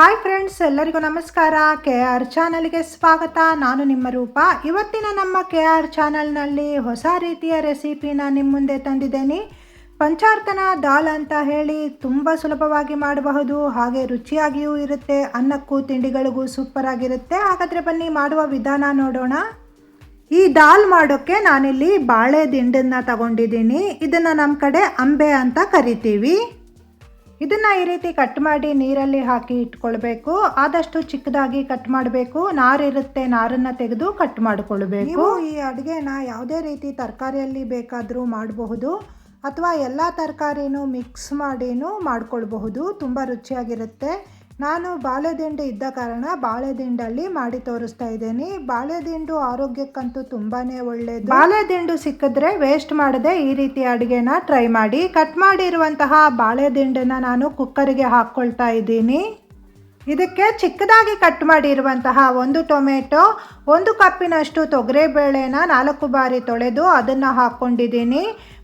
Hi friends ಎಲ್ಲರಿಗೂ ನಮಸ್ಕಾರ. K R ಚಾನಲ್ಗೆ ಸ್ವಾಗತ. ನಾನು ನಿಮ್ಮ ರೂಪ. ಇವತ್ತಿನ ನಮ್ಮ ಕೆ ಆರ್ ಚಾನಲ್ನಲ್ಲಿ ಹೊಸ ರೀತಿಯ ರೆಸಿಪಿನ ನಿಮ್ಮ ಮುಂದೆ ತಂದಿದ್ದೇನೆ. ಪಂಚಾರ್ತನ ದಾಲ್ ಅಂತ ಹೇಳಿ ತುಂಬ ಸುಲಭವಾಗಿ ಮಾಡಬಹುದು. ಹಾಗೆ ರುಚಿಯಾಗಿಯೂ ಇರುತ್ತೆ. ಅನ್ನಕ್ಕೂ ತಿಂಡಿಗಳಿಗೂ ಸೂಪರ್ ಆಗಿರುತ್ತೆ. ಹಾಗಾದರೆ ಬನ್ನಿ ಮಾಡುವ ವಿಧಾನ ನೋಡೋಣ. ಈ ದಾಲ್ ಮಾಡೋಕ್ಕೆ ನಾನಿಲ್ಲಿ ಬಾಳೆ ದಿಂಡನ್ನು ತಗೊಂಡಿದ್ದೀನಿ. ಇದನ್ನು ನಮ್ಮ ಕಡೆ ಅಂಬೆ ಅಂತ ಕರಿತೀವಿ. ಇದನ್ನ ಈ ರೀತಿ ಕಟ್ ಮಾಡಿ ನೀರಲ್ಲಿ ಹಾಕಿ ಇಟ್ಕೊಳ್ಬೇಕು. ಆದಷ್ಟು ಚಿಕ್ಕದಾಗಿ ಕಟ್ ಮಾಡಬೇಕು. ನಾರಿರುತ್ತೆ ನಾರನ್ನು ತೆಗೆದು ಕಟ್ ಮಾಡಿಕೊಳ್ಬೇಕು. ಈ ಅಡುಗೆನ ಯಾವುದೇ ರೀತಿ ತರಕಾರಿಯಲ್ಲಿ ಬೇಕಾದರೂ ಮಾಡಬಹುದು. ಅಥವಾ ಎಲ್ಲ ತರಕಾರಿನೂ ಮಿಕ್ಸ್ ಮಾಡಿನೂ ಮಾಡ್ಕೊಳ್ಬಹುದು. ತುಂಬ ರುಚಿಯಾಗಿರುತ್ತೆ. ನಾನು ಬಾಳೆದಿಂಡು ಇದ್ದ ಕಾರಣ ಬಾಳೆದಿಂಡಲ್ಲಿ ಮಾಡಿ ತೋರಿಸ್ತಾ ಇದ್ದೀನಿ. ಬಾಳೆದಿಂಡು ಆರೋಗ್ಯಕ್ಕಂತೂ ತುಂಬಾನೇ ಒಳ್ಳೆಯದು ಬಾಳೆದಿಂಡು ಸಿಕ್ಕಿದ್ರೆ ವೇಸ್ಟ್ ಮಾಡದೆ ಈ ರೀತಿ ಅಡುಗೆನ ಟ್ರೈ ಮಾಡಿ. ಕಟ್ ಮಾಡಿರುವಂತಹ ಬಾಳೆದಿಂಡನ್ನ ನಾನು ಕುಕ್ಕರಿಗೆ ಹಾಕ್ಕೊಳ್ತಾ ಇದ್ದೀನಿ. ಇದಕ್ಕೆ ಚಿಕ್ಕದಾಗಿ ಕಟ್ ಮಾಡಿರುವಂತಹ ಒಂದು ಟೊಮೆಟೊ, ಒಂದು ಕಪ್ಪಿನಷ್ಟು ತೊಗರಿಬೇಳೆನ ನಾಲ್ಕು ಬಾರಿ ತೊಳೆದು ಅದನ್ನು ಹಾಕ್ಕೊಂಡಿದ್ದೀನಿ.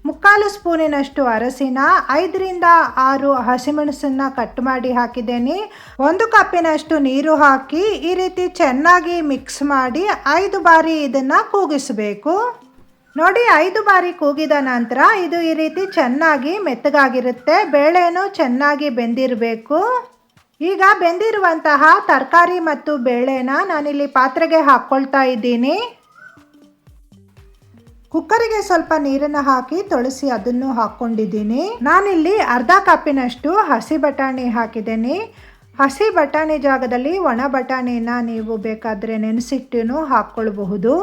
ಮುಕ್ಕಾಲು ಸ್ಪೂನಿನಷ್ಟು ಅರಸಿನ, ಐದರಿಂದ ಆರು ಹಸಿಮೆಣಸನ್ನ ಕಟ್ ಮಾಡಿ ಹಾಕಿದ್ದೇನೆ. ಒಂದು ಕಪ್ಪಿನಷ್ಟು ನೀರು ಹಾಕಿ ಈ ರೀತಿ ಚೆನ್ನಾಗಿ ಮಿಕ್ಸ್ ಮಾಡಿ ಐದು ಬಾರಿ ಇದನ್ನು ಕೂಗಿಸಬೇಕು. ನೋಡಿ, ಐದು ಬಾರಿ ಕೂಗಿದ ನಂತರ ಇದು ಈ ರೀತಿ ಚೆನ್ನಾಗಿ ಮೆತ್ತಗಾಗಿರುತ್ತೆ. ಬೇಳೆನೂ ಚೆನ್ನಾಗಿ ಬೆಂದಿರಬೇಕು. ಈಗ ಬೆಂದಿರುವಂತಹ ತರಕಾರಿ ಮತ್ತು ಬೇಳೆನ ನಾನಿಲ್ಲಿ ಪಾತ್ರೆಗೆ ಹಾಕ್ಕೊಳ್ತಾ ಇದ್ದೀನಿ. ಕುಕ್ಕರಿಗೆ ಸ್ವಲ್ಪ ನೀರನ್ನು ಹಾಕಿ ತೊಳಸಿ ಅದನ್ನು ಹಾಕ್ಕೊಂಡಿದ್ದೀನಿ. ನಾನಿಲ್ಲಿ ಅರ್ಧ ಕಪ್ಪಿನಷ್ಟು ಹಸಿ ಬಟಾಣಿ ಹಾಕಿದ್ದೀನಿ. ಹಸಿ ಬಟಾಣಿ ಜಾಗದಲ್ಲಿ ಒಣ ಬಟಾಣಿನ ನೀವು ಬೇಕಾದರೆ ನೆನೆಸಿಟ್ಟು ಹಾಕ್ಕೊಳ್ಬಹುದು.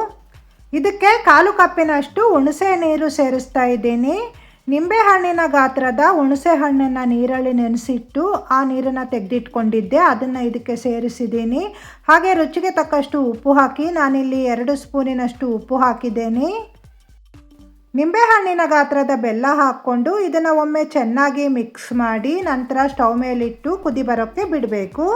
ಇದಕ್ಕೆ ಕಾಲು ಕಪ್ಪಿನಷ್ಟು ಹುಣಸೆ ನೀರು ಸೇರಿಸ್ತಾ ಇದ್ದೀನಿ. ನಿಂಬೆಹಣ್ಣಿನ ಗಾತ್ರದ ಹುಣಸೆ ಹಣ್ಣನ್ನು ನೀರಲ್ಲಿ ನೆನೆಸಿಟ್ಟು ಆ ನೀರನ್ನು ತೆಗೆದಿಟ್ಕೊಂಡಿದ್ದೆ. ಅದನ್ನು ಇದಕ್ಕೆ ಸೇರಿಸಿದ್ದೀನಿ. ಹಾಗೆ ರುಚಿಗೆ ತಕ್ಕಷ್ಟು ಉಪ್ಪು ಹಾಕಿ ನಾನಿಲ್ಲಿ ಎರಡು ಸ್ಪೂನಿನಷ್ಟು ಉಪ್ಪು ಹಾಕಿದ್ದೇನೆ. ನಿಂಬೆಹಣ್ಣಿನ ಗಾತ್ರದ ಬೆಲ್ಲ ಹಾಕ್ಕೊಂಡು ಇದನ್ನು ಒಮ್ಮೆ ಚೆನ್ನಾಗಿ ಮಿಕ್ಸ್ ಮಾಡಿ ನಂತರ ಸ್ಟವ್ ಮೇಲಿಟ್ಟು ಕುದಿ ಬರೋಕ್ಕೆ ಬಿಡಬೇಕು.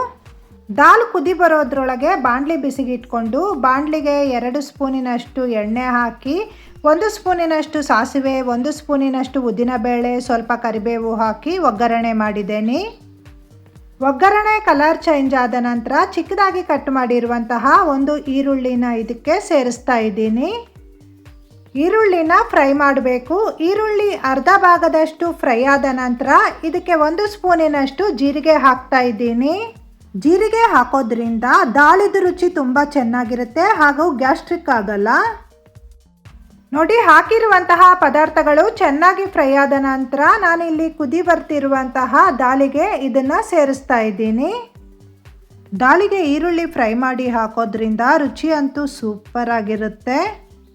ದಾಲ್ ಕುದಿ ಬರೋದ್ರೊಳಗೆ ಬಾಣಲಿ ಬಿಸಿಗಿಟ್ಕೊಂಡು ಬಾಣಲಿಗೆ ಎರಡು ಸ್ಪೂನಿನಷ್ಟು ಎಣ್ಣೆ ಹಾಕಿ ಒಂದು ಸ್ಪೂನಿನಷ್ಟು ಸಾಸಿವೆ, ಒಂದು ಸ್ಪೂನಿನಷ್ಟು ಉದ್ದಿನಬೇಳೆ ಸ್ವಲ್ಪ ಕರಿಬೇವು ಹಾಕಿ ಒಗ್ಗರಣೆ ಮಾಡಿದ್ದೇನೆ. ಒಗ್ಗರಣೆ ಕಲರ್ ಚೇಂಜ್ ಆದ ನಂತರ ಚಿಕ್ಕದಾಗಿ ಕಟ್ ಮಾಡಿರುವಂತಹ ಒಂದು ಈರುಳ್ಳಿನ ಇದಕ್ಕೆ ಸೇರಿಸ್ತಾ ಇದ್ದೀನಿ. ಈರುಳ್ಳಿನ ಫ್ರೈ ಮಾಡಬೇಕು. ಈರುಳ್ಳಿ ಅರ್ಧ ಭಾಗದಷ್ಟು ಫ್ರೈ ಆದ ನಂತರ ಇದಕ್ಕೆ ಒಂದು ಸ್ಪೂನಿನಷ್ಟು ಜೀರಿಗೆ ಹಾಕ್ತಾ ಇದ್ದೀನಿ. ಜೀರಿಗೆ ಹಾಕೋದ್ರಿಂದ ದಾಳಿದ ರುಚಿ ತುಂಬ ಚೆನ್ನಾಗಿರುತ್ತೆ ಹಾಗೂ ಗ್ಯಾಸ್ಟ್ರಿಕ್ ಆಗಲ್ಲ. ನೋಡಿ, ಹಾಕಿರುವಂತಹ ಪದಾರ್ಥಗಳು ಚೆನ್ನಾಗಿ ಫ್ರೈ ಆದ ನಂತರ ನಾನಿಲ್ಲಿ ಕುದಿ ಬರ್ತಿರುವಂತಹ ದಾಲಿಗೆ ಇದನ್ನು ಸೇರಿಸ್ತಾ ಇದ್ದೀನಿ. ದಾಲಿಗೆ ಈರುಳ್ಳಿ ಫ್ರೈ ಮಾಡಿ ಹಾಕೋದ್ರಿಂದ ರುಚಿ ಅಂತೂ ಸೂಪರ್ ಆಗಿರುತ್ತೆ.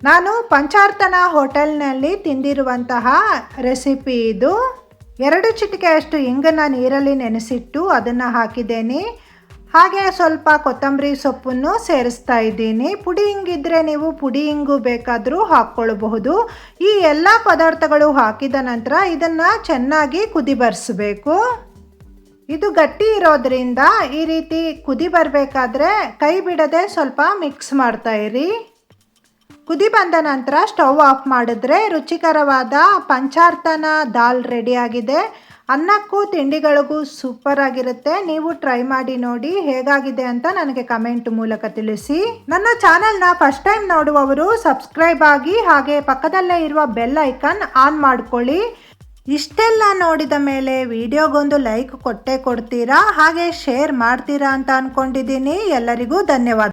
ನಾನು ಪಂಚಾರ್ತನ ಹೋಟೆಲ್ನಲ್ಲಿ ತಿಂದಿರುವಂತಹ ರೆಸಿಪಿ ಇದು. ಎರಡು ಚಿಟಿಕೆಯಷ್ಟು ಇಂಗನ್ನು ನೀರಲ್ಲಿ ನೆನೆಸಿಟ್ಟು ಅದನ್ನು ಹಾಕಿದ್ದೇನೆ. ಹಾಗೆ ಸ್ವಲ್ಪ ಕೊತ್ತಂಬರಿ ಸೊಪ್ಪನ್ನು ಸೇರಿಸ್ತಾ ಇದ್ದೀನಿ. ಪುಡಿ ಹಿಂಗಿದ್ರೆ ನೀವು ಪುಡಿ ಹಿಂಗು ಬೇಕಾದರೂ ಹಾಕ್ಕೊಳ್ಬಹುದು. ಈ ಎಲ್ಲ ಪದಾರ್ಥಗಳು ಹಾಕಿದ ನಂತರ ಇದನ್ನು ಚೆನ್ನಾಗಿ ಕುದಿ ಬರೆಸಬೇಕು. ಇದು ಗಟ್ಟಿ ಇರೋದ್ರಿಂದ ಈ ರೀತಿ ಕುದಿ ಬರಬೇಕಾದ್ರೆ ಕೈ ಬಿಡದೆ ಸ್ವಲ್ಪ ಮಿಕ್ಸ್ ಮಾಡ್ತಾ ಇರಿ. ಕುದಿ ಬಂದ ನಂತರ ಸ್ಟವ್ ಆಫ್ ಮಾಡಿದ್ರೆ ರುಚಿಕರವಾದ ಪಂಚಾರ್ತನ ದಾಲ್ ರೆಡಿಯಾಗಿದೆ ಅನ್ನಕ್ಕೂ ತಿಂಡಿಗಳಿಗೂ ಸೂಪರ್ ಆಗಿರುತ್ತೆ. ನೀವು ಟ್ರೈ ಮಾಡಿ ನೋಡಿ ಹೇಗಾಗಿದೆ ಅಂತ ನನಗೆ ಕಮೆಂಟ್ ಮೂಲಕ ತಿಳಿಸಿ. ನನ್ನ ಚಾನೆಲ್ನ ಫಸ್ಟ್ ಟೈಮ್ ನೋಡುವವರು ಸಬ್ಸ್ಕ್ರೈಬ್ ಆಗಿ ಹಾಗೆ ಪಕ್ಕದಲ್ಲೇ ಇರುವ ಬೆಲ್ ಐಕನ್ ಆನ್ ಮಾಡ್ಕೊಳ್ಳಿ. ಇಷ್ಟೆಲ್ಲ ನೋಡಿದ ಮೇಲೆ ವಿಡಿಯೋಗೊಂದು ಲೈಕ್ ಕೊಟ್ಟೆ ಕೊಡ್ತೀರಾ? ಹಾಗೆ ಶೇರ್ ಮಾಡ್ತೀರಾ ಅಂತ ಅನ್ಕೊಂಡಿದ್ದೀನಿ. ಎಲ್ಲರಿಗೂ ಧನ್ಯವಾದ.